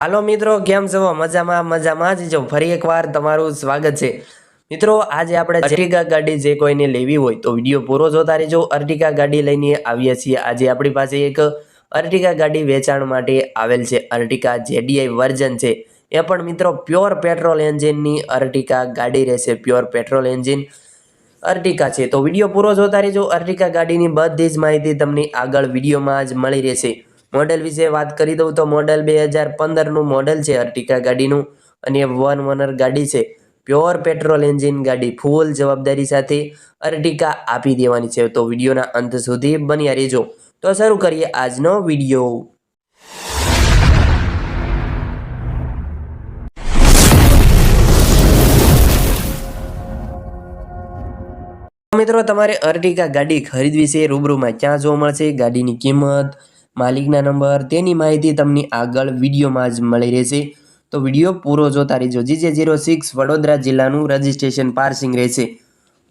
હાલો મિત્રો કેમ છો? મજામાં મજામાં જ જો ફરી એકવાર તમારું સ્વાગત છે. મિત્રો આજે આપણે અર્ટિકા ગાડી જે કોઈને લેવી હોય તો વીડિયો પૂરો જોતા રહેજો. અર્ટિકા ગાડી લઈને આવીએ છીએ. આજે આપણી પાસે એક અર્ટિકા ગાડી વેચાણ માટે આવેલ છે. અર્ટિકા જેડીઆઈ વર્ઝન છે. એ પણ મિત્રો પ્યોર પેટ્રોલ એન્જિનની અર્ટિકા ગાડી રહેશે. પ્યોર પેટ્રોલ એન્જિન અર્ટિકા છે. તો વીડિયો પૂરો જોતા રહેજો. અર્ટિકા ગાડીની બધી જ માહિતી તમને આગળ વિડીયોમાં જ મળી રહેશે. મોડેલ વિશે વાત કરી દઉં તો મોડેલ બે હજાર પંદરનું મોડેલ છે અર્ટિકા ગાડીનું અને વન ઓનર ગાડી છે. પ્યોર પેટ્રોલ એન્જિન ગાડી, ફૂલ જવાબદારી સાથે અર્ટિકા આપી દેવાની છે. તો વિડીયોના અંત સુધી બન્યા રહેજો. તો શરૂ કરીએ આજનો વીડિયો. મિત્રો, તમારે અર્ટિકા ગાડી ખરીદવી છે, રૂબરૂમાં ક્યાં જોવા મળશે? ગાડીની કિંમત માલિકના નંબર, તેની માહિતી તમને આગળ વિડીયોમાં જ મળી રહેશે. તો વીડિયો પૂરો જોતા રહેજો. જીજે જીરો સિક્સ વડોદરા જિલ્લાનું રજિસ્ટ્રેશન પાર્સિંગ રહેશે.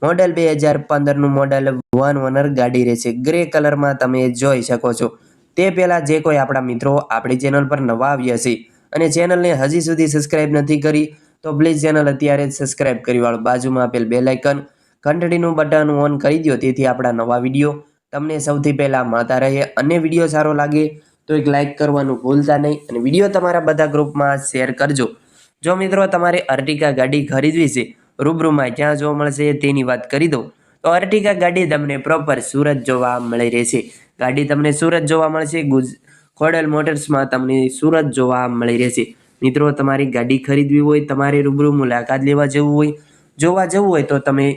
મોડેલ બે હજાર પંદરનું મોડેલ વન ઓનર ગાડી રહેશે. ગ્રે કલરમાં તમે જોઈ શકો છો. તે પહેલાં જે કોઈ આપણા મિત્રો આપણી ચેનલ પર નવા આવ્યા છે અને ચેનલને હજી સુધી સબસ્ક્રાઇબ નથી કરી, તો પ્લીઝ ચેનલ અત્યારે જ સબસ્ક્રાઇબ કરી વાળો. બાજુમાં આપેલ બે ઘંટડીનું બટન ઓન કરી દો તેથી આપણા નવા વીડિયો તમને સૌથી પહેલાં મળતા રહે અને વીડિયો સારો લાગે તો એક લાઇક કરવાનું ભૂલતા નહીં અને વીડિયો તમારા બધા ગ્રુપમાં શેર કરજો. જો મિત્રો તમારે અર્ટિકા ગાડી ખરીદવી છે, રૂબરૂમાં ક્યાં જોવા મળશે તેની વાત કરી દઉં. તો અર્ટિકા ગાડી તમને પ્રોપર સુરત જોવા મળી રહેશે. ગાડી તમને સુરત જોવા મળશે, ગુજ, ખોડલ મોટર્સમાં તમને સુરત જોવા મળી રહેશે. મિત્રો, તમારી ગાડી ખરીદવી હોય, તમારે રૂબરૂ મુલાકાત લેવા જવું હોય, જોવા જવું હોય તો તમે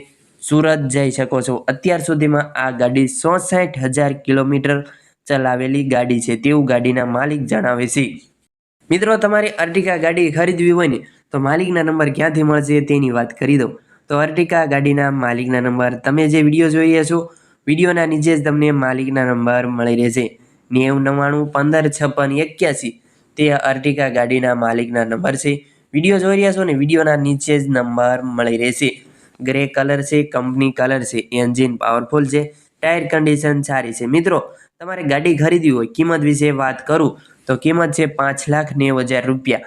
સુરત જઈ શકો છો. અત્યાર સુધીમાં આ ગાડી ચોસઠ હજાર કિલોમીટર ચલાવેલી ગાડી છે. તેવું ગાડીના માલિક જણાવે છે. મિત્રો, તમારે અર્ટિકા ગાડી ખરીદવી હોય ને, તો માલિકના નંબર ક્યાંથી મળશે તેની વાત કરી દઉં. તો અર્ટિકા ગાડીના માલિકના નંબર, તમે જે વીડિયો જોઈ રહ્યા છો, વિડીયોના નીચે જ તમને માલિકના નંબર મળી રહેશે. નેવું નવ્વાણું પંદર છપ્પન એક્યાસી, તે અર્ટિકા ગાડીના માલિકના નંબર છે. વીડિયો જોઈ રહ્યા છો ને, વિડીયોના નીચે જ નંબર મળી રહેશે. ગ્રે કલર છે, કંપની કલર છે, એન્જિન પાવરફુલ છે ટાયર કન્ડિશન સારી છે. મિત્રો, તમારે ગાડી ખરીદવી હોય, કિંમત વિશે વાત કરું, તો કિંમત છે પાંચ લાખ નેવું હજાર રૂપિયા.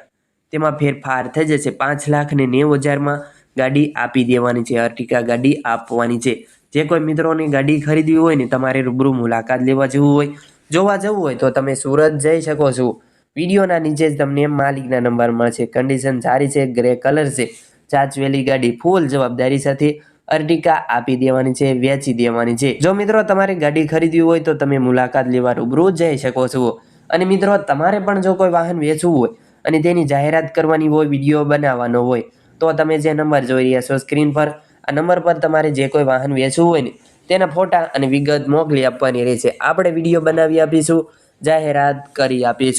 તેમાં ફેરફાર થઈ જશે. પાંચ લાખ ને નેવું હજારમાં ગાડી આપી દેવાની છે, અર્ટિકા ગાડી આપવાની છે. જે કોઈ મિત્રોની ગાડી ખરીદવી હોય ને, તમારે રૂબરૂ મુલાકાત લેવા જવું હોય, જોવા જવું હોય, તો તમે સુરત જઈ શકો છો. વિડીયોના નીચે જ તમને માલિકના નંબર મળશે. કન્ડિશન સારી છે, ગ્રે કલર છે. ચાચવેલી ગાડી ફૂલ જવાબદારી સાથે અર્ટિકા આપી દેવાની છે, વેચી દેવાની છે. જો મિત્રો તમારે ગાડી ખરીદવી હોય તો તમે મુલાકાત લેવા રૂબરૂ જઈ શકો છો. અને મિત્રો તમારે પણ જો કોઈ વાહન વેચવું હોય અને તેની જાહેરાત કરવાની હોય, વીડિયો બનાવવાનો હોય, તો તમે જે નંબર જોઈ રહ્યા છો સ્ક્રીન પર, આ નંબર પર તમારે જે કોઈ વાહન વેચવું હોય ને, તેના ફોટા અને વિગત મોકલી આપવાની રહેશે. આપણે વીડિયો બનાવી આપીશું, જાહેરાત કરી આપીશું.